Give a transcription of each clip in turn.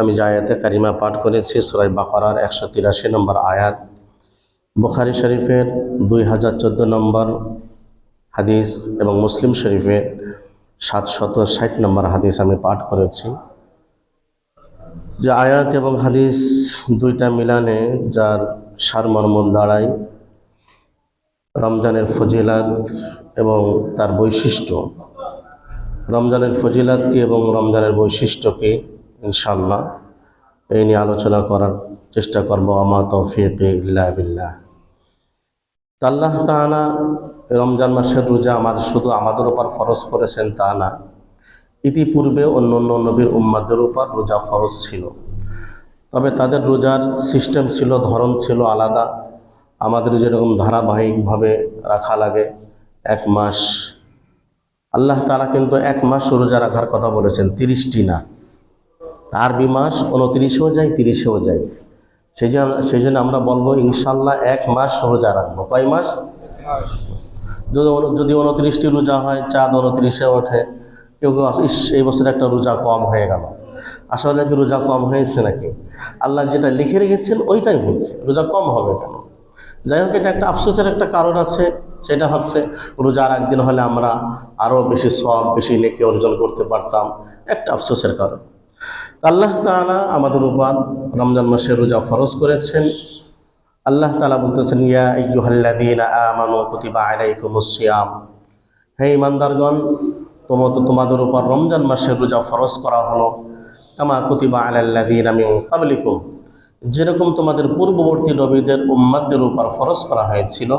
আমি যে আয়াতে কারিমা পাঠ করেছি সুরাই বাকরার একশো তিরাশি নম্বর আয়াত। বুখারি শরীফের দুই হাজার চোদ্দ নম্বর হাদিস এবং মুসলিম শরীফে সাতশত ষাট নম্বর হাদিস আমি পাঠ করেছি। যে আয়াত এবং হাদিস দুইটা মিলানে যার সারমর্ম দাঁড়ায়, রমজানের ফজিলাত এবং তার বৈশিষ্ট্য। রমজানের ফজিলাত কি এবং রমজানের বৈশিষ্ট্য কি? ইনশাল্লাহ এই নিয়ে আলোচনা করার চেষ্টা করব। আমা তৌফিক ইল্লা বিল্লাহ। আল্লাহ তাআলা রমজান মাসের রোজা আমাদের শুধু আমাদের উপর ফরজ করেছেন তা না, ইতিপূর্বে অন্য অন্য নবীর উম্মাদের উপর রোজা ফরজ ছিল। তবে তাদের রোজার সিস্টেম ছিল, ধরন ছিল আলাদা। আমাদের যেরকম ধারাবাহিকভাবে রাখা লাগে, এক মাস। আল্লাহ তারা কিন্তু এক মাস রোজা রাখার কথা বলেছেন, তিরিশটি না। তার বি মাস উনত্রিশেও যায়, তিরিশেও যায়। সেই জন্য সেই জন্য আমরা বলব ইনশাল্লাহ এক মাস রোজা রাখব। কয় মাস? যদি যদি উনত্রিশটি রোজা হয়, চাঁদ উনত্রিশে ওঠে, কেউ কেউ এই বছর একটা রোজা কম হয়ে গেল। আসলে কি রোজা কম হয়েছে নাকি? আল্লাহ যেটা লিখে রেখেছেন, ওইটাই হয়েছে রোজা কম হবে কেন? যাই হোক, এটা একটা আফসোসের একটা কারণ আছে। সেটা হচ্ছে রোজার একদিন হলে আমরা আরও বেশি সব বেশি নেকি অর্জন করতে পারতাম। একটা আফসোসের কারণ। আল্লাহ তাআলা আমাদের উপর রমজান মাসে রোজা ফরজ করেছেন। আল্লাহ তাআলা বলতেছেন, ইয়া আইয়ুহাল্লাযীনা আমানু তোমাদের উপর রমজান মাসের রোজা ফরজ করা হলো। কামা কুতিবা আলাল্লাযীনা মিন ক্বাবলিকুম। যেরকম তোমাদের পূর্ববর্তী নবীদের উম্মাদের উপর ফরজ করা হয়েছিল,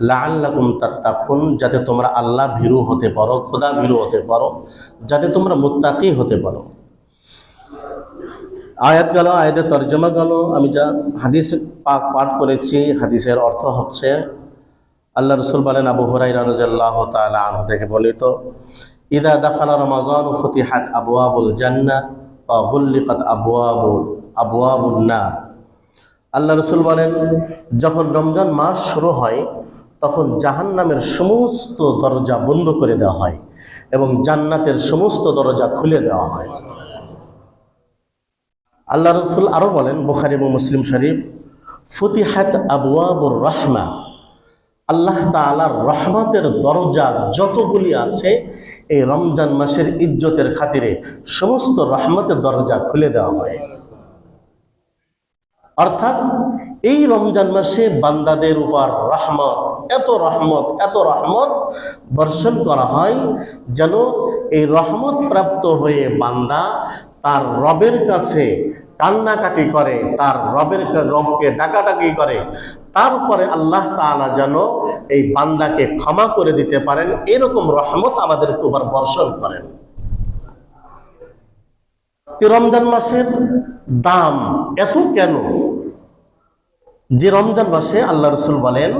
লাআল্লাকুম তাত্তাকুন, যাতে তোমরা আল্লাহ ভীরু হতে পারো, খোদা ভীরু হতে পারো, যাতে তোমরা মুত্তাকি হতে পারো। আয়াত গেল, আয়াতের তর্জমা গেল। আমি যা হাদিস পাঠ করেছি, হাদিসের অর্থ হচ্ছে, আল্লাহ রসুল বলেন, আবু হরাই রাজাল্লাহ থেকে বলিত ইদা দাখালা রমাজান ফতিহাত আবু আবুল জান্না গুল্লিকাত আবু আবু আবু আবুল নার। আল্লাহ রসুল বলেন, যখন রমজান মাস শুরু হয়, তখন জাহান্নামের সমস্ত দরজা বন্ধ করে দেওয়া হয় এবং জান্নাতের সমস্ত দরজা খুলে দেওয়া হয়। আল্লাহ রসুল আরও বলেন, বুখারি এবং মুসলিম শরীফ, ফতিহাত আবুয়াবুর রহমা আল্লাহ তালার রহমতের দরজা যতগুলি আছে, এই রমজান মাসের ইজ্জতের খাতিরে সমস্ত রহমতের দরজা খুলে দেওয়া হয়। অর্থাৎ, এই রমজান মাসে বান্দাদের উপর রহমত, এত রহমত এত রহমত বর্ষণ করা হয় যেন এই রহমত প্রাপ্ত হয়ে বান্দা তার রবের কাছে কান্নাকাটি করে, তার রবের রবকে ডাকাডাকি করে। তারপরে আল্লাহ তাআলা যেন এই বান্দাকে ক্ষমা করে দিতে পারেন, এরকম রহমত আমাদের উপর বর্ষণ করেন। রমজান মাসের দাম এত কেন? যে রমজান মাসে আল্লাহ রসুল বলেন,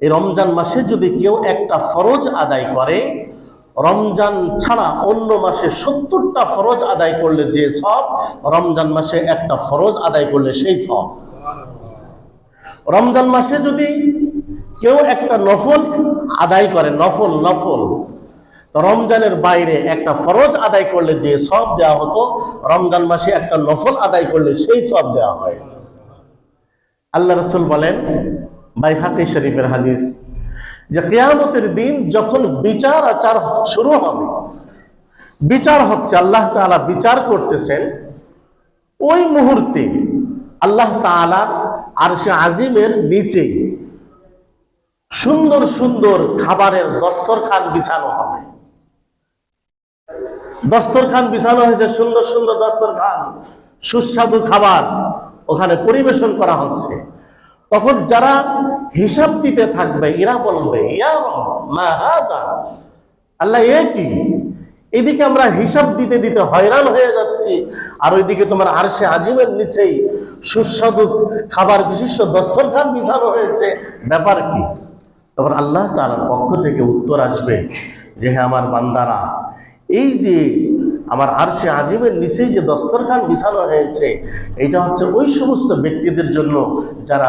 এই রমজান মাসে যদি কেউ একটা ফরজ আদায় করে রমজান ছাড়া অন্য মাসে সত্তরটা ফরজ আদায় করলে যে সব, রমজান মাসে একটা ফরজ আদায় করলে সেই সব। রমজান মাসে যদি কেউ একটা নফল আদায় করে, নফল নফল, তো রমজানের বাইরে একটা ফরজ আদায় করলে যে সব দেওয়া হতো, রমজান মাসে একটা নফল আদায় করলে সেই সব দেওয়া হয়। আল্লাহ রসুল বলেন, বাইহাকি শরীফের হাদিস যে কেয়ামতের দিন যখন বিচার আচার শুরু হবে, বিচার হচ্ছে আল্লাহ তাআলা বিচার করতেছেন, ওই মুহূর্তে আল্লাহ তাআলার আর সে আজিমের নিচে সুন্দর সুন্দর খাবারের দস্তরখান বিছানো হবে। দস্তরখান বিছানো হয়েছে, সুন্দর সুন্দর দস্তরখান, সুস্বাদু খাবার ওখানে পরিবেশন করা হচ্ছে। তখন যারা হিসাব দিতে থাকবে, এরা বলবে? আল্লাহ এ কি এদিকে আমরা হিসাব দিতে দিতে হয়রান হয়ে যাচ্ছি। আর ওইদিকে তোমার আরশে আজিমের নিচেই সুস্বাদু খাবার বিশিষ্ট দস্তরখান বিছানো হয়েছে। ব্যাপার কি? তখন আল্লাহ তাআলার পক্ষ থেকে উত্তর আসবে যে হ্যাঁ আমার বান্দারা, এই যে আমার আর সে আজিমের নিচেই যে দস্তরখান বিছানো হয়েছে এটা হচ্ছে ওই সমস্ত ব্যক্তিদের জন্য যারা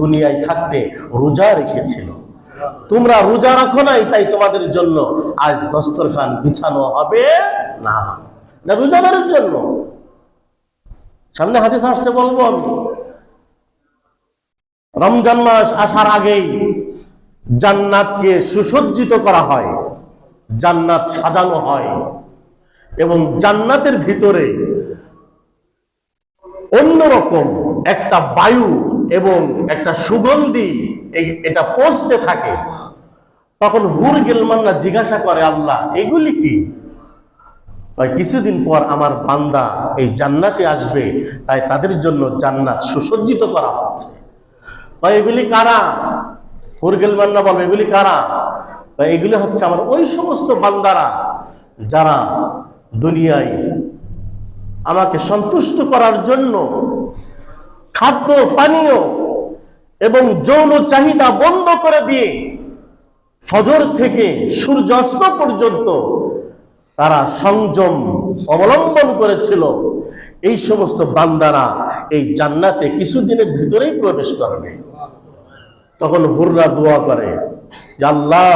দুনিয়ায় থাকতে রোজা রেখেছিল। তোমরা রোজা রাখো নাই, তাই তোমাদের জন্য আজ দস্তরখান বিছানো হবে না। না, রোজাদারের জন্য। সামনে হাদিস আসছে, বলব আমি। রমজান মাস আসার আগেই জান্নাতকে সুসজ্জিত করা হয়, জান্নাত সাজানো হয়। এবং জান্নাতের ভিতরে অন্যরকম একটা বায়ু এবং একটা সুগন্ধি এটা পৌঁছতে থাকে। তখন হুর গেলমান্না জিজ্ঞাসা করে, আল্লাহ, এগুলি কি? কিছুদিন পর আমার বান্দা এই জান্নাতে আসবে, তাই তাদের জন্য জান্নাত সুসজ্জিত করা হচ্ছে। এগুলি কারা? হুর গেলমান্না বলবে এগুলি কারা? এগুলি হচ্ছে আমার ওই সমস্ত বান্দারা যারা দুনিয়ায় আমাকে সন্তুষ্ট করার জন্য খাদ্য, পানীয় এবং যৌন চাহিদা বন্ধ করে দিয়ে ফজর থেকে সূর্যাস্ত পর্যন্ত তারা সংযম অবলম্বন করেছিল। এই সমস্ত বান্দারা এই জান্নাতে কিছুদিনের ভিতরেই প্রবেশ করবে। তখন হুররা দোয়া করে আল্লাহ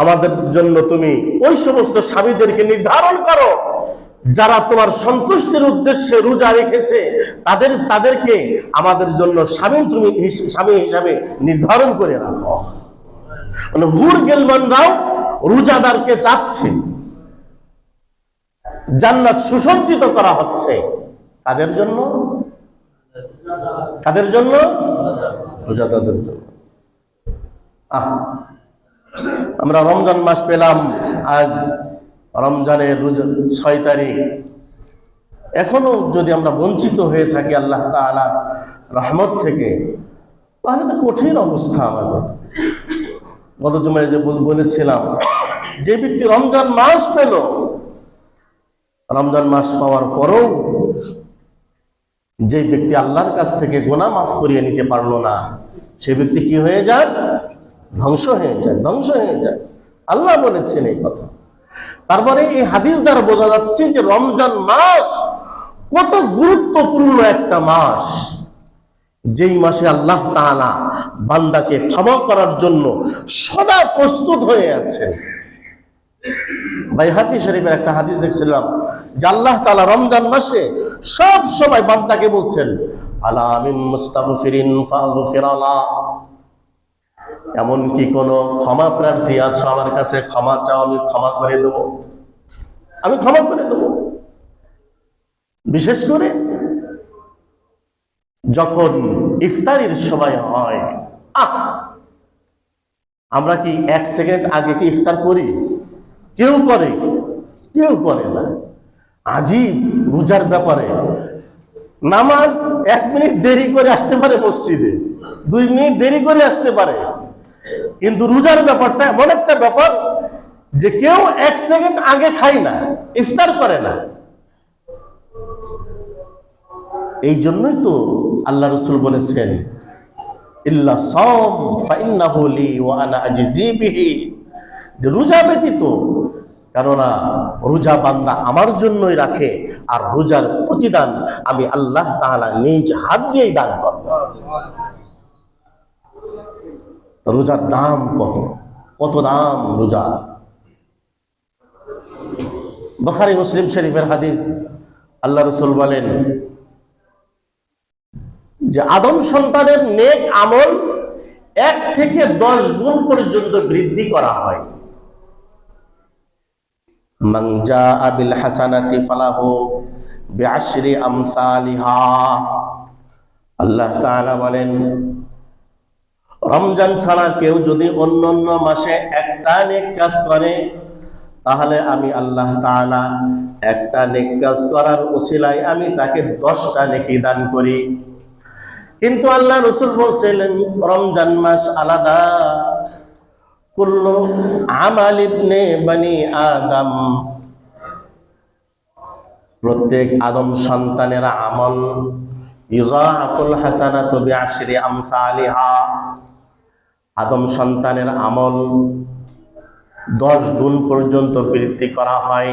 আমাদের জন্য তুমি ওই সমস্ত স্বামীদেরকে নির্ধারণ করো। যারা তোমার সন্তুষ্টির উদ্দেশ্যে রোজা রেখেছে, তাদের, তাদেরকে আমাদের জন্য স্বামী তুমি স্বামী হিসাবে নির্ধারণ করে রাখো। মানে হুর গেলমানরাও রোজাদারকে চাচ্ছে। জান্নাত সুসজ্জিত করা হচ্ছে। কাদের জন্য? কাদের জন্য? রোজাদারদের জন্য। আহ আমরা রমজান মাস পেলাম, আজ রমজানের ছয় তারিখ। এখনও যদি আমরা বঞ্চিত হয়ে থাকি আল্লাহ তাআলার রহমত থেকে, তাহলে তো কঠিন অবস্থা আমাদের। গত জুমায় যে বলেছিলাম, যে ব্যক্তি রমজান মাস পেল, রমজান মাস পাওয়ার পরেও যে ব্যক্তি আল্লাহর কাছ থেকে গোনা মাফ করিয়ে নিতে পারল না, সে ব্যক্তি কি হয়ে যায় ধ্বংস হয়ে যায়, ধ্বংস হয়ে যায়। আল্লাহ বলেছেন এই কথা। তারপরে এই হাদিস দ্বারা বোঝা যাচ্ছে যে রমজান মাস কত গুরুত্বপূর্ণ একটা মাস। যেই মাসে আল্লাহ তাআলা বান্দাকে ক্ষমা করার জন্য সদা প্রস্তুত হয়ে আছেন। বাইহাকি শরীফের একটা হাদিস দেখছিলাম, যে আল্লাহ তাআলা রমজান মাসে সব সময় বান্দাকে বলছেন, আলা আমিন মুস্তাগফিরিন ফাগফিরালা এমন কি কোনো ক্ষমা প্রার্থী আছো আমার কাছে, ক্ষমা চাও, আমি ক্ষমা করে দেব। আমি ক্ষমা করে দেব। বিশেষ করে যখন ইফতারির সময় হয়, আহ, আমরা কি এক সেকেন্ড আগে কি ইফতার করি? কেউ করে কেউ করে না। আজীব রোজার ব্যাপারে নামাজ এক মিনিট দেরি করে আসতে পারে মসজিদে, দুই মিনিট দেরি করে আসতে পারে। কিন্তু রোজার ব্যাপারটা এমন একটা ব্যাপার যে কেউ এক সেকেন্ড আগে খায় না, ইফতার করে না। এই জন্যই তো আল্লাহ রসুল বলেছেন রোজা ব্যতীত, কেননা রোজা বান্দা আমার জন্যই রাখে আর রোজার প্রতিদান আমি আল্লাহ তাআলা নিজ হাত দিয়েই দান করব। রোজার দাম কত? কত দাম রোজা? বখারি, মুসলিম শরীফের হাদিস। আল্লাহ রসুল বলেন যে, আদম সন্তানের নেক আমল এক থেকে দশ গুণ পর্যন্ত বৃদ্ধি করা হয়। মাংজা আবিল হাসানাতি ফালাহু বিআশরি আমসালিহা। আল্লাহ তাআলা বলেন রমজান ছাড়া কেউ যদি অন্য অন্য মাসে একটা নেক কাজ করে, তাহলে আমি আল্লাহ তাআলা একটা নেক কাজ করার উসিলায় আমি তাকে দশটা নেকি দান করি। কিন্তু আল্লাহ রসুল বলছিলেন, রমজান মাস আলাদা। কুল্লু আমাল ইবনে বানি আদম। প্রত্যেক আদম সন্তানের আমল। ইজাফুল হাসানাতু বিআশরি আমসালিহা। আদম সন্তানের আমল দশ গুণ পর্যন্ত বৃদ্ধি করা হয়।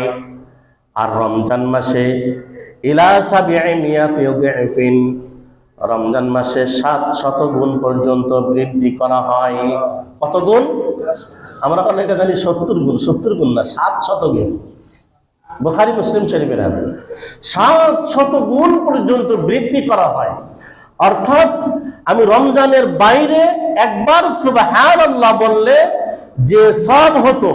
আর রমজান মাসে ইলা সাবিআ মিয়াতি দিফিন রমজান মাসে সাত শত গুণ পর্যন্ত বৃদ্ধি করা হয়। কত গুণ? আমরা অনেকে জানি সত্তর গুণ সত্তর গুণ না, সাত শত গুণ। বুখারি, মুসলিম শরীফের সাত শত গুণ পর্যন্ত বৃদ্ধি করা হয়। অর্থাৎ আমি রমজানের বাইরে একবার সুবহান আল্লাহ বললে যে সব হতো,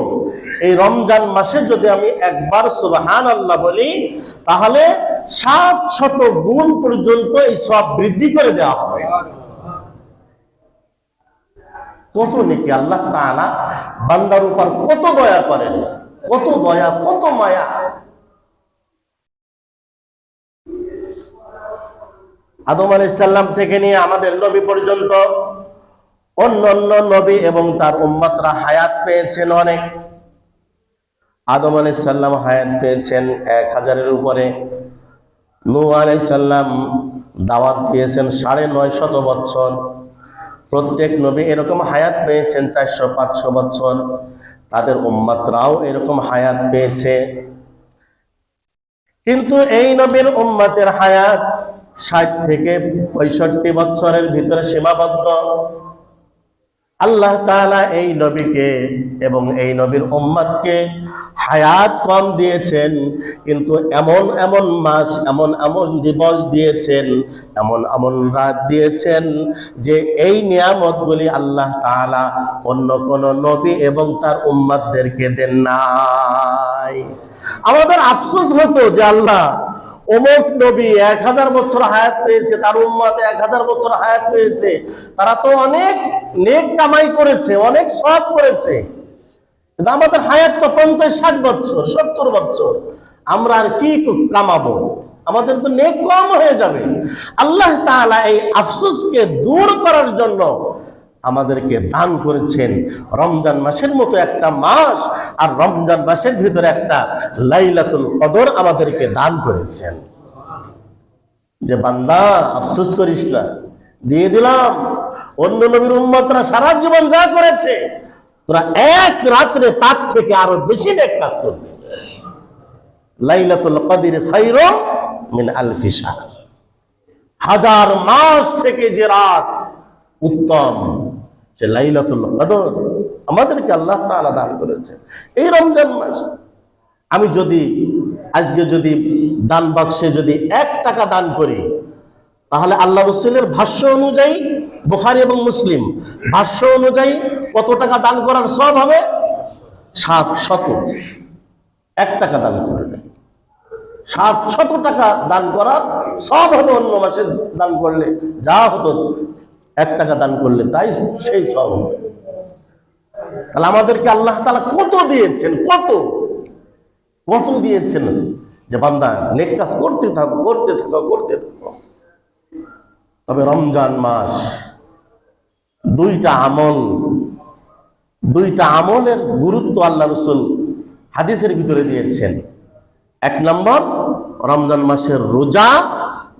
এই রমজান মাসে যদি আমি একবার সুবহান আল্লাহ বলি, তাহলে সাত শত গুণ পর্যন্ত এই সব বৃদ্ধি করে দেওয়া হবে। কত নাকি আল্লাহ তাআলা বান্দার উপর কত দয়া করেন, কত দয়া, কত মায়া। আদম আলাইসাল্লাম থেকে নিয়ে আমাদের নবী পর্যন্ত অন্য অন্য নবী এবং তার উম্মতরা হায়াত পেয়েছেন অনেক। আদম আলাইসাল্লাম হায়াত পেয়েছেন এক হাজারের উপরে। নূ আলাইসাল্লাম দাওয়াত দিয়েছেন সাড়ে নয় শত বছর। প্রত্যেক নবী এরকম হায়াত পেয়েছেন চারশো, পাঁচশো বছর। তাদের উম্মাতরাও এরকম হায়াত পেয়েছে। কিন্তু এই নবীর উম্মাতের হায়াত ষাট থেকে পঁয়ষট্টি বছরের ভিতরে সীমাবদ্ধ। আল্লাহ তাআলা এই নবীকে এবং এই নবীর উম্মাদকে হায়াত কম দিয়েছেন, কিন্তু এমন এমন মাস, এমন এমন দিবস দিয়েছেন, এমন এমন রাত দিয়েছেন যে এই নিয়ামতগুলি আল্লাহ তাআলা অন্য কোন নবী এবং তার উম্মাদদেরকে দেন নাই। আমাদের আফসোস হতো যে আল্লাহ অমুক নবী এক হাজার বছর হায়াত পেয়েছে, তার উম্মত এক হাজার বছর হায়াত পেয়েছে। তারা তো অনেক নেক কামাই করেছে, অনেক সব করেছে। আমাদের হায়াত তো পঞ্চাশ ষাট বছর, সত্তর বছর। আমরা আর কি কামাবো? আমাদের তো নেক কম হয়ে যাবে। আল্লাহ তাআলা এই আফসোসকে দূর করার জন্য আমাদেরকে দান করেছেন। রমজান মাসের মতো একটা মাস আর রমজান মাসের ভিতরে একটা লাইলাতুল কদর আমাদেরকে দান করেছেন। যে বান্দা, আফসোস করিস না, দিয়ে দিলাম। অন্য নবীর উম্মতরা সারা জীবন যা করেছে, তোরা এক রাত্রে তার থেকে আরও বেশি নেক কাজ করবে। লাইলাতুল কদর খাইর মিন আলফি হাজার মাস থেকে যে রাত উত্তম সে লাইলাতুল কদর আমাদেরকে আল্লাহ তাআলা দান করেছে এই রমজান মাস আমি যদি, আজকে যদি দান বাক্সে যদি এক টাকা দান করি, তাহলে আল্লাহ রসুলের ভাষ্য অনুযায়ী, বুখারি এবং মুসলিম, ভাষ্য অনুযায়ী কত টাকা দান করার সব হবে? সাত শত। এক টাকা দান করলে। সাত শত টাকা দান করার সব হবে অন্য মাসে দান করলে। যা হতো এক টাকা দান করলে তাই সেই সব তাহলে আমাদেরকে আল্লাহ তালা কত দিয়েছেন, কত? কত দিয়েছেন? যে বান্দা নেক কাজ করতে থাকো করতে থাকো করতে থাকো। তবে রমজান মাস, দুইটা আমল, দুইটা আমলের গুরুত্ব আল্লাহ রসুল হাদিসের ভিতরে দিয়েছেন। এক নম্বর, রমজান মাসের রোজা,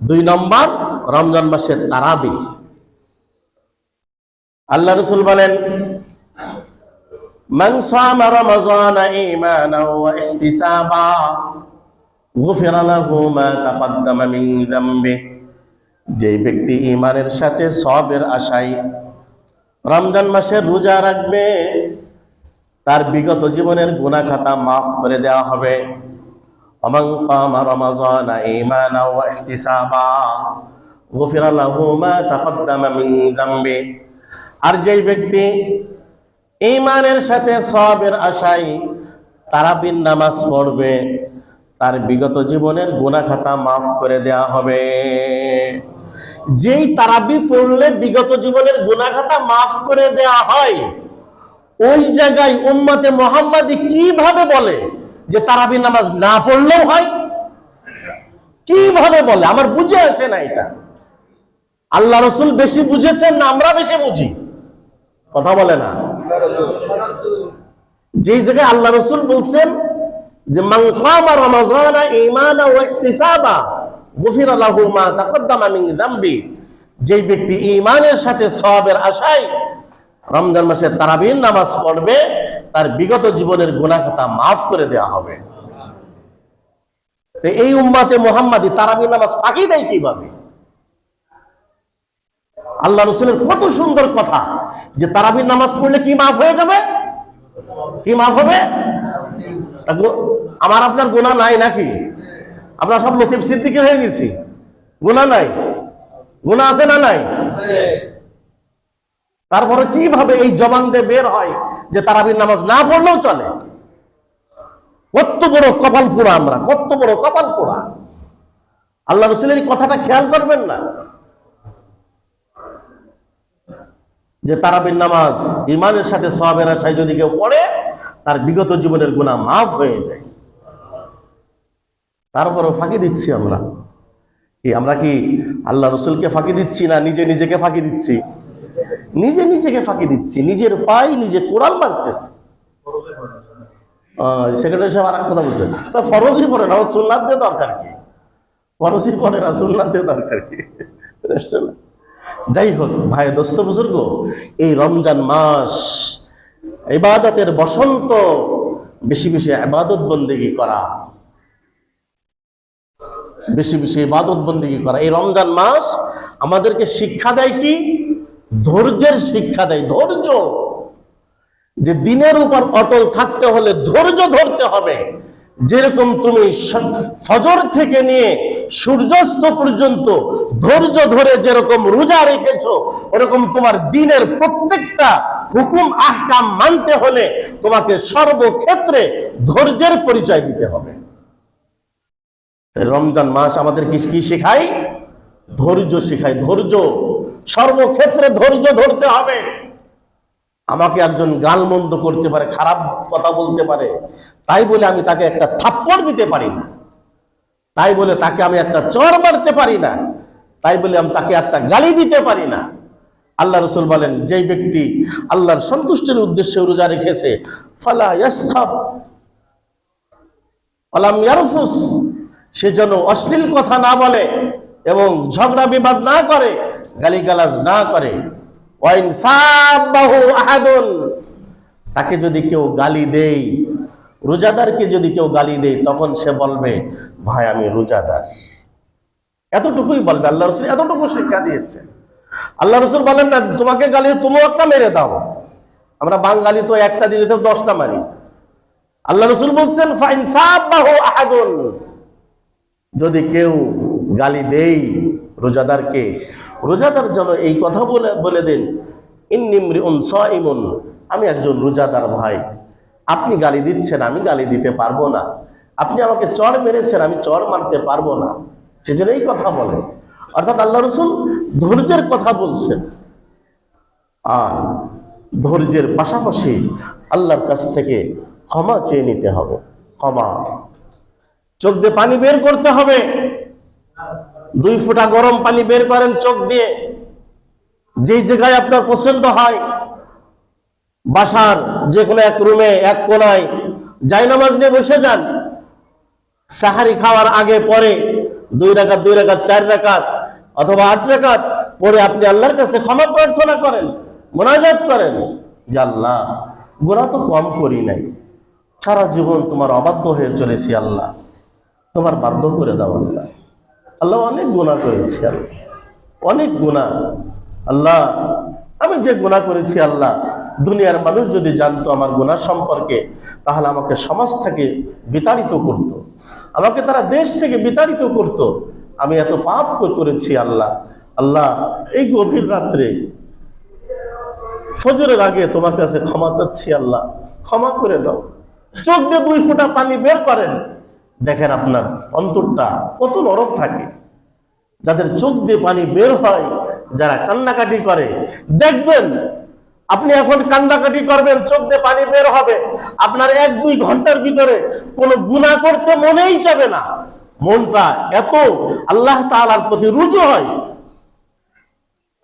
দুই নম্বর, রমজান মাসের তারাবি। আল্লাহ রসুল বলেন যে ব্যক্তি ইমানের সাথে সবের আশায় রমজান মাসে রোজা রাখবে, তার বিগত জীবনের গুণা খাতা মাফ করে দেওয়া হবে। অমং পামা রমাজন ইমানা ও ইহতিসাবা গুফিরালাহু মা তাকদ্দামা মিন যামবি আর যেই ব্যক্তি ইমানের সাথে সবের আশায় তারাবিন নামাজ পড়বে, তার বিগত জীবনের গুনাহ খাতা মাফ করে দেয়া হবে। যেই তারাবি পড়লে বিগত জীবনের গুনাহ খাতা মাফ করে দেয়া হয়, ওই জায়গায় উম্মতে মোহাম্মদী কীভাবে বলে যে তারাবি নামাজ না পড়লেও হয়? কীভাবে বলে? আমার বুঝে আসে না এটা। আল্লাহ রসুল বেশি বুঝেছেন না আমরা বেশি বুঝি। কথা বলে না। যে জায়গায় আল্লাহ রসুল বলছেন যে যেই ব্যক্তি ইমানের সাথে সওয়াবের আশায় রমজান মাসে তারাবির নামাজ পড়বে, তার বিগত জীবনের গুনাহ খাতা মাফ করে দেয়া হবে। এই উম্মাতে মুহাম্মাদি তারাবির নামাজ ফাঁকি দেয় কীভাবে? আল্লাহ রসুলের কত সুন্দর কথা যে তারাবির নামাজ পড়লে কি মাফ হয়ে যাবে? কি মাফ হবে? আমার আপনার গুণা নাই নাকি? আমরা সব লতিফ সিদ্দিকি হয়ে গেছি। গুণা নাই? গুণা আছে না নাই? তারপরে কীভাবে এই জবান দিয়ে বের হয় যে তারাবির নামাজ না পড়লেও চলে? কত বড় কপাল পোড়া আমরা, কত বড় কপাল পোড়া। আল্লাহ রসুলের কথাটা খেয়াল করবেন না। যে তারাবির নামাজ ইমানের সাথে সবের আশায় যদি কেউ পড়ে, তার বিগত জীবনের গুণা মাফ হয়ে যায়। তারপরও ফাঁকি দিচ্ছি আমরা। কি আমরা কি আল্লাহ রসুলকে ফাঁকি দিচ্ছি না নিজে নিজেকে ফাঁকি দিচ্ছি? নিজে নিজেকে ফাঁকি দিচ্ছি, নিজের পাই নিজে কোরআন মারতেছে। সেক্রেটারি সাহেব আর কথা বলছে তা ফরজই পড়ে না ও সুন্নাত দিয়ে দরকার কি? ফরজই পড়ে না, সুন্নাত দিয়ে দরকার কি? বুঝতে? যাই হোক ভাই দোস্ত বুজুর্গ, এই রমজান মাস ইবাদতের বসন্ত, বেশি বেশি ইবাদত বন্দেগি করা, বেশি বেশি ইবাদত বন্দেগি করা। এই রমজান মাস আমাদেরকে শিক্ষা দেয় কি? ধৈর্যের শিক্ষা দেয়। ধৈর্য, যে দিনের উপর অটল থাকতে হলে ধৈর্য ধরতে হবে। যেরকম তুমি ফজর থেকে নিয়ে সূর্যাস্ত পর্যন্ত ধৈর্য ধরে যেরকম রোজা রেখেছো ওরকম তোমার দিনের প্রত্যেকটা হুকুম, আহকাম মানতে হলে তোমাকে সর্বক্ষেত্রে ধৈর্যের পরিচয় দিতে হবে। রমজান মাস আমাদের কি কি শেখায়? ধৈর্য শেখায়। ধৈর্য, সর্বক্ষেত্রে ধৈর্য ধরতে হবে। আমাকে একজন গালমন্দ করতে পারে, খারাপ কথা বলতে পারে, তাই বলে আমি তাকে একটা থাপ্পড় দিতে পারি না। তাই বলে তাকে আমি একটা চর মারতে পারি না। তাই বলে আমি তাকে একটা গালি দিতে পারি না। আল্লাহ রসুল বলেন, যেই ব্যক্তি আল্লাহর সন্তুষ্টির উদ্দেশ্যে রোজা রেখেছে, ফালা সে যেন অশ্লীল কথা না বলে এবং ঝগড়া বিবাদ না করে, গালিগালাজ না করে। তাকে যদি কেউ গালি দেই রোজাদারকে যদি কেউ গালি দেয়, তখন সে বলবে, ভাই, আমি রোজাদার। এতটুকুই বলবে। আল্লাহ রসুল এতটুকু শিক্ষা দিয়েছে। আল্লাহ রসুল বলেন না, তোমাকে গালি তুমিও একটা মেরে দাও। আমরা বাঙালি তো একটা দিলে তো দশটা মারি। আল্লাহ রসুল বলছেন ফাইন আহাদুন। যদি কেউ গালি দেই রোজাদারকে রোজাদার যেন এই কথা বলে বলে দেন ইন্নিমরি উন ইমন আমি একজন রোজাদার ভাই। আপনি গালি দিচ্ছেন, আমি গালি দিতে পারব না। আপনি আমাকে চড় মেরেছেন, আমি চর মারতে পারব না। সেজন্য এই কথা বলে। অর্থাৎ আল্লাহ রসুল ধৈর্যের কথা বলছেন। আর ধৈর্যের পাশাপাশি আল্লাহর কাছ থেকে ক্ষমা চেয়ে নিতে হবে। ক্ষমা। চোখ দিয়ে পানি বের করতে হবে। দুই ফোঁটা গরম পানি বের করেন চোখ দিয়ে। যেই জায়গায় আপনার পছন্দ হয়, বাসার যে কোনো এক রুমে এক কোনায় যাই নামাজ নিয়ে বসে যান। সাহারি খাওয়ার আগে পরে দুই রাকাত দুই রাকাত, চার রাকাত অথবা আট রাকাত পরে আপনি আল্লাহর কাছে ক্ষমা প্রার্থনা করেন, মোনাজাত করেন। আল্লাহ গোনা তো কম করি নাই। সারা জীবন তোমার অবাধ্য হয়ে চলেছি আল্লাহ। তোমার বাধ্য করে দাও আল্লাহ। আল্লাহ অনেক গুণা করেছি আল্লাহ অনেক গুণা আল্লাহ, আমি যে গুণা করেছি আল্লাহ, দুনিয়ার মানুষ যদি জানতো আমার গুণা সম্পর্কে, তাহলে আমাকে সমাজ থেকে বিতাড়িত করত। আমাকে তারা দেশ থেকে বিতাড়িত করত। আমি এত পাপ করেছি আল্লাহ। আল্লাহ, এই গভীর রাত্রে ফজরের আগে তোমার কাছে ক্ষমা চাচ্ছি আল্লাহ। ক্ষমা করে দাও। চোখ দিয়ে দুই ফোঁটা পানি বের করেন। দেখেন আপনার অন্তরটা কত নরম থাকে। যাদের চোখ দিয়ে পানি বের হয়, যারা কান্নাকাটি করে, দেখবেন আপনি এখন কান্নাকাটি করবেন, চোখ দিয়ে পানি বের হবে। আপনার এক, দুই ঘণ্টার ভিতরে কোনো গুণা করতে মনেই যাবে না। মনটা এত আল্লাহ তাআলার প্রতি রুজু হয়।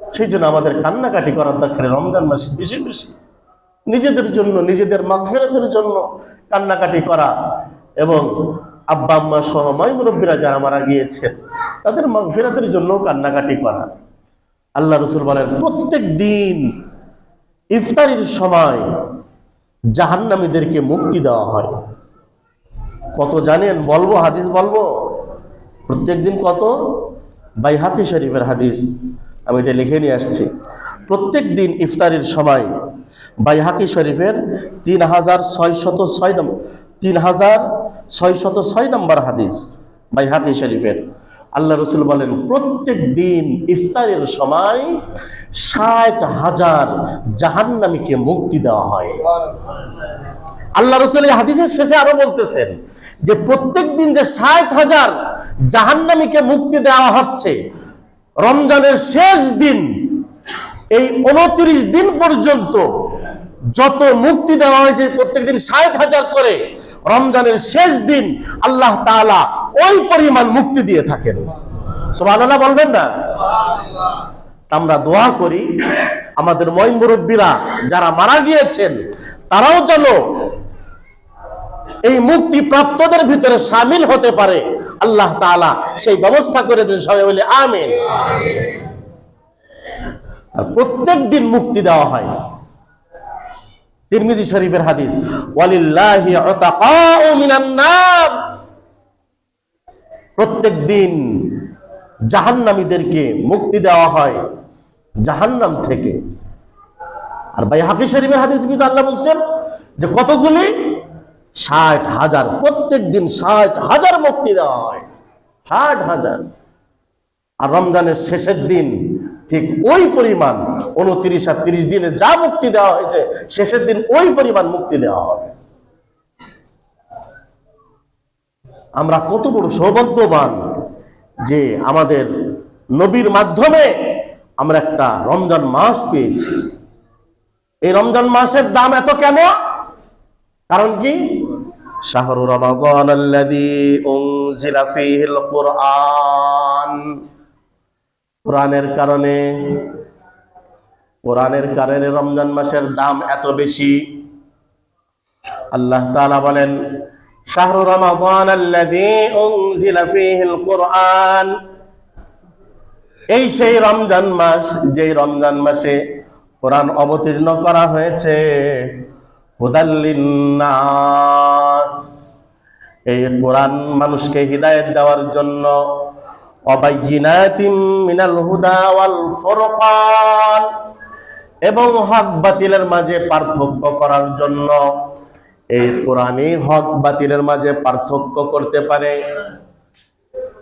সেই জন্য আমাদের কান্নাকাটি করার দরকার রমজান মাসে বেশি বেশি। নিজেদের জন্য, নিজেদের মাগফিরাতের জন্য কান্নাকাটি করা এবং আব্বা, আম্মা সহ মাই মুরব্বীরা যারা মারা গিয়েছেন তাদের মাগফিরাতের জন্য কান্নাকাটি করা। আল্লাহ রসুল বলেন, প্রত্যেক দিন ইফতারির সময় জাহান্নামীদেরকে মুক্তি দেওয়া হয়। কত জানেন? বলব, হাদিস বলব? প্রত্যেক দিন কত? বাই বাইহাকি শরীফের হাদিস। আমি এটা লিখে নিয়ে আসছি। প্রত্যেক দিন ইফতারির সময় বাই বাইহাকি শরীফের তিন হাজার ছয়শত ছয় নম্বর তিন হাজার ছয় শত ছয় নম্বর হাদিস বাই হাকি শরীফের। আল্লাহ রসুল বলেন, প্রত্যেক দিন ইফতারের সময় ষাট হাজার জাহান্নামীকে মুক্তি দেওয়া হয়। আল্লাহ রসুল এই হাদিসের শেষে আরও বলতেছেন যে, প্রত্যেক দিন যে ষাট হাজার জাহান্নামীকে মুক্তি দেওয়া হচ্ছে, রমজানের শেষ দিন, এই উনত্রিশ দিন পর্যন্ত যত মুক্তি দেওয়া হয়েছে, প্রত্যেক দিন ষাট হাজার করে রমজানের শেষ দিন আল্লাহ তাআলা ওই পরিমাণ মুক্তি দিয়ে থাকেন। সুবহানাল্লাহ বলবেন না? আমরা দোয়া করি, আমাদের ময় মুরব্বীরা যারা মারা গিয়েছেন, তারাও যেন এই মুক্তি প্রাপ্তদের ভিতরে সামিল হতে পারে। আল্লাহ তাআলা সেই ব্যবস্থা করে দেন, সবাই বলে আমিন। প্রত্যেক দিন মুক্তি দেওয়া হয়। তিরমিজি শরীফের হাদিস, ওয়ালিল্লাহি উতাকাউ মিনান নার। প্রত্যেক দিন জাহান্নামীদেরকে মুক্তি দেওয়া হয় জাহান্নাম থেকে। আর ভাই হাকি শরীফের হাদিস কিন্তু আল্লাহ বলছেন যে কতগুলি? ষাট হাজার। প্রত্যেক দিন ষাট হাজার মুক্তি দেওয়া হয়। ষাট হাজার। আর রমজানের শেষের দিন ঠিক ওই পরিমাণ উনত্রিশ আর তিরিশ দিনে যা মুক্তি দেওয়া হয়েছে, শেষের দিন ওই পরিমাণ মুক্তি দেওয়া হবে। আমরা কত বড় সৌভাগ্যবান যে আমাদের নবীর মাধ্যমে আমরা একটা রমজান মাস পেয়েছি। এই রমজান মাসের দাম এত কেন? কারণ কি? শাহরু রমাদান আল্লাযী উনজিলা ফীহিল কুরআন। কোরআনের কারণে কোরআনের কারণে রমজান মাসের দাম এত বেশি। আল্লাহ তাআলা বলেন, শাহরু রমাদান আল্লাযী উনজিলা এই সেই রমজান মাস, যেই রমজান মাসে কোরআন অবতীর্ণ করা হয়েছে হুদাল্লিন নাস এই কোরআন মানুষকে হিদায়ত দেওয়ার জন্য হুদা ওয়াল এবং হক বাতিলের মাঝে পার্থক্য করার জন্য এই কোরআনই হক বাতিলের মাঝে পার্থক্য করতে পারে।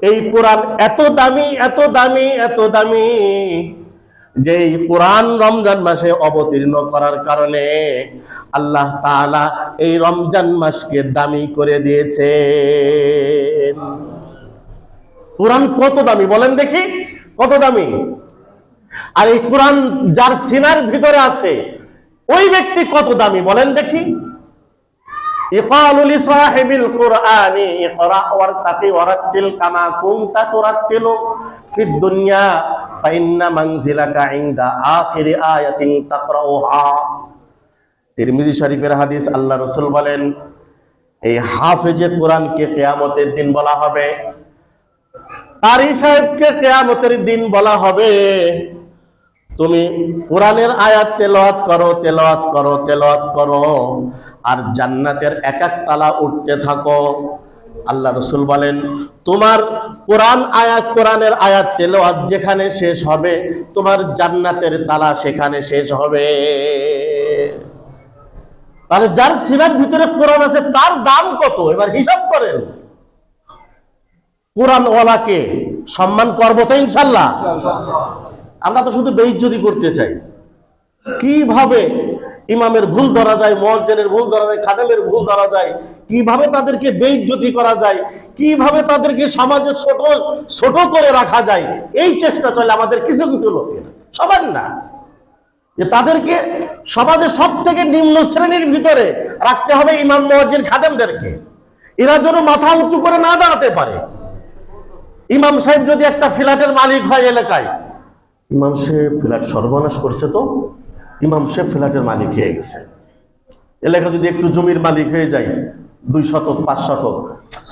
এই কোরআন এত দামি এত দামি এত দামি যে কোরআন রমজান মাসে অবতীর্ণ করার কারণে আল্লাহ তাআলা এই রমজান মাসকে দামি করে দিয়েছে কোরআন কত দামি? বলেন দেখি, কত দামি? আর এই কোরআন যার সিনার ভিতরে আছে, ওই ব্যক্তি কত দামি? বলেন দেখি। তিরমিজি শরীফের হাদিস আল্লাহ রসুল বলেন, এই হাফেজে কোরআনকে কেয়ামতের দিন বলা হবে কারি সাহেবকে কেয়ামতের দিন বলা হবে। তুমি কোরআনের আয়াত তেলাওয়াত করো তেলাওয়াত করো তেলাওয়াত করো। আর জান্নাতের এক এক তালা উঠতে থাকো। আল্লাহ রসুল বলেন, তোমার কোরআন আয়াত, কোরআনের আয়াত তেলাওয়াত যেখানে শেষ হবে, তোমার জান্নাতের তালা সেখানে শেষ হবে। তাহলে যার সিনার ভিতরে কোরআন আছে, তার দাম কত? এবার হিসাব করেন। কোরআনওয়ালাকে সম্মান করব তো ইনশাল্লাহ। আমরা তো শুধু বেইজ্জতি করতে চাই। কীভাবে ইমামের ভুল ধরা যায় মহাজনের ভুল ধরা যায় খাদেমের ভুল ধরা যায় কীভাবে তাদেরকে বেইজ্জতি করা যায় কীভাবে তাদেরকে সমাজে ছোট ছোট করে রাখা যায় এই চেষ্টা চলে আমাদের কিছু কিছু লোকের। সবার না। যে তাদেরকে সমাজে সব থেকে নিম্ন শ্রেণির ভিতরে রাখতে হবে ইমাম মহাজির খাদেমদেরকে। এরা যেন মাথা উঁচু করে না দাঁড়াতে পারে। ইমাম সাহেব যদি একটা ফ্ল্যাটের মালিক হয় এলাকায়? ইমাম সাহেব ফ্ল্যাট সর্বনাশ করছে তো? ইমাম সাহেব ফ্ল্যাটের মালিক হয়ে গেছে। এলাকা যদি একটু জমির মালিক হয়ে যায়, দুই শতক, পাঁচ শতক,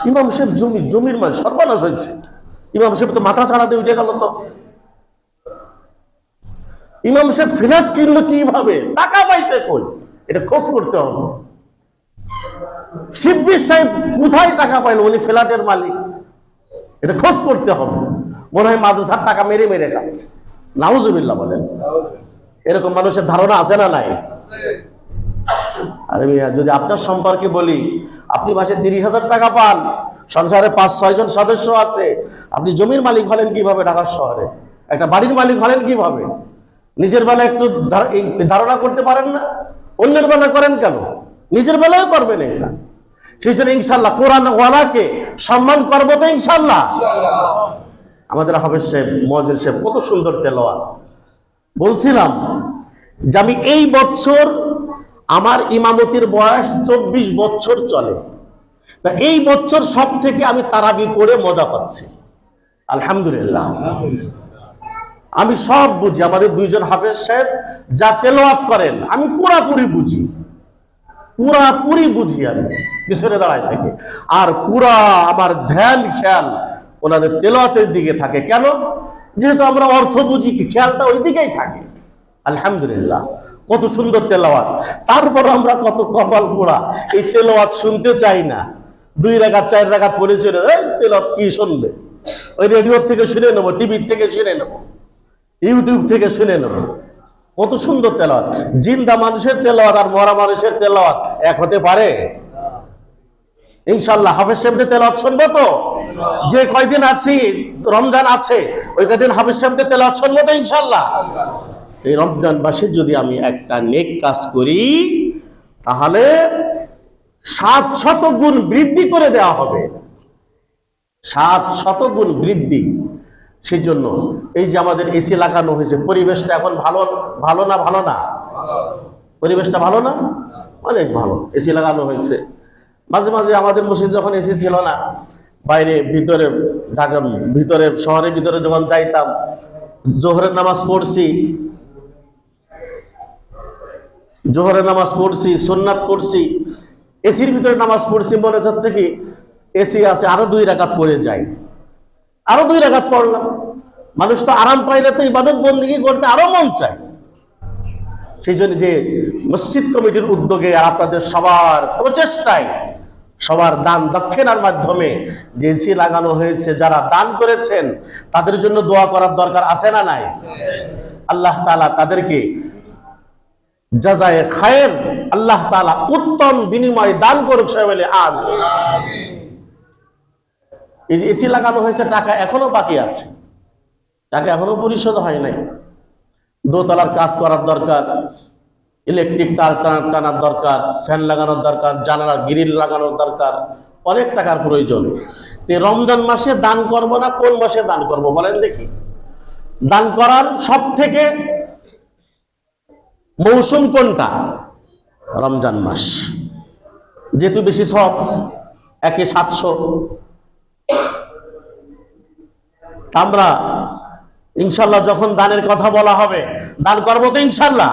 ইমাম সাহেব জমি, জমির মালিক সর্বনাশ হয়েছে। ইমাম সাহেব তো মাথা ছাড়াতে উঠে গেল তো। ইমাম সাহেব ফ্ল্যাট কিনলো কীভাবে? টাকা পাইছে কই? এটা খোঁজ করতে হবে। শিববির সাহেব কোথায় টাকা পাইলো? উনি ফ্ল্যাটের মালিক। এটা খোঁজ করতে হবে। মনে হয় মাদ্রাসার টাকা মেরে মেরে খাচ্ছে। নাউজুবিল্লাহ বলেন। এরকম মানুষের ধারণা আছে না নাই? আরে মিয়া, যদি আপনার সম্পর্কে বলি, আপনি মাসে তিরিশ হাজার টাকা পান, সংসারে পাঁচ, ছয় জন সদস্য আছে, আপনি জমির মালিক হলেন কীভাবে ঢাকার শহরে? একটা বাড়ির মালিক হলেন কীভাবে? নিজের বেলা একটু ধারণা করতে পারেন না? অন্যের বেলা করেন কেন? নিজের বেলায় করবেন এটা। সেই জন্য ইনশাল্লাহ কোরআন ওয়ালাকে সম্মান করব তো ইনশাল্লাহ আমাদের হাফেজ সাহেব মহাজির সাহেব কত সুন্দর তেলোয়া বলছিলাম যে আমি এই বছর আমার ইমামতির বয়স চব্বিশ বছর চলে। তা এই বছর সব থেকে আমি তারাবি করে মজা পাচ্ছি। আলহামদুলিল্লাহ। আমি সব বুঝি আমাদের দুইজন হাফেজ সাহেব যা তেলোয়াত করেন আমি পুরাপুরি বুঝি। পুরাপুরি বুঝি আমি পিছনে দাঁড়ায় থাকে। আর পুরা আমার ধ্যান, খেয়াল ওনাদের তেলাতের দিকে থাকে। কেন? যেহেতু আমরা অর্থ বুঝি খেয়ালটা ওই দিকেই থাকে। আলহামদুলিল্লাহ, কত সুন্দর তেলাওয়াত। তারপর আমরা কত কপাল পোড়া। এই তেলাওয়াত শুনতে চাই না। দুই রাগাত চার রাগাত পড়ে চলে তেলাওয়াত কি শুনবে? ওই রেডিও থেকে শুনে নেব, টিভির থেকে শুনে নেব, ইউটিউব থেকে শুনে নেব। কত সুন্দর তেলাওয়াত। জিন্দা মানুষের তেলাওয়াত আর মরা মানুষের তেলাওয়াত এক হতে পারে? ইনশাল্লাহ হাফেজ সাহেবদের তেলাওয়াত শুনব তো? যে কয়দিন আছি, রমজান আছে ওই কয়দিন হাফেজ সাহেবদের তেলাওয়াত শুনব তো ইনশাল্লাহ এই রমজান মাসে যদি আমি একটা নেক কাজ করি, তাহলে সাত শত গুণ বৃদ্ধি করে দেওয়া হবে। সাত শত গুণ বৃদ্ধি। সেই জন্য এই যে আমাদের এসি লাগানো হয়েছে, পরিবেশটা এখন ভালো ভালো না ভালো না? পরিবেশটা ভালো না? অনেক ভালো, এসি লাগানো হয়েছে। মাঝে মাঝে আমাদের মসজিদ যখন এসি ছিল না, বাইরে ভিতরে ঢাকা ভিতরে শহরের ভিতরে যখন যাইতাম, জোহরের নামাজ পড়ছি, জোহরের নামাজ পড়ছি সোননাথ পড়ছি, এসির ভিতরে নামাজ পড়ছি, মনে হচ্ছে কি, এসি আছে, আরও দুই রাকাত পড়ে যায় আরও দুই রাকাত পড়লাম। মানুষ তো আরাম পাইলে তো ইবাদত বন্দিগি করতে আরও মন চায়। সেই জন্য যে মসজিদ কমিটির উদ্যোগে আপনাদের সবার প্রচেষ্টায়, সবার দান দক্ষিণার মাধ্যমে এসি লাগানো হয়েছে, যারা দান করেছেন, তাদের জন্য দোয়া করার দরকার আছে না নাই? আল্লাহ তালা তাদেরকে জাজায়ে খায়ের আল্লাহ তাআলা উত্তম বিনিময় দান করছে বলে আন এই যে এসি লাগানো হয়েছে, টাকা এখনও বাকি আছে। টাকা এখনও পরিশোধ হয় নাই। দোতলার কাজ করার দরকার, ইলেকট্রিক তার টানা- টানার দরকার, ফ্যান লাগানোর দরকার, জানালার গ্রিল লাগানোর দরকার, অনেক টাকার প্রয়োজন। রমজান মাসে দান করব না, কোন মাসে দান করব বলেন দেখি। দান করার সব থেকে মৌসুম কোনটা? রমজান মাস। যেহেতু বেশি সব, একে সাতশো। আমরা ইনশাল্লাহ যখন দানের কথা বলা হবে দান করব তো ইনশাল্লাহ।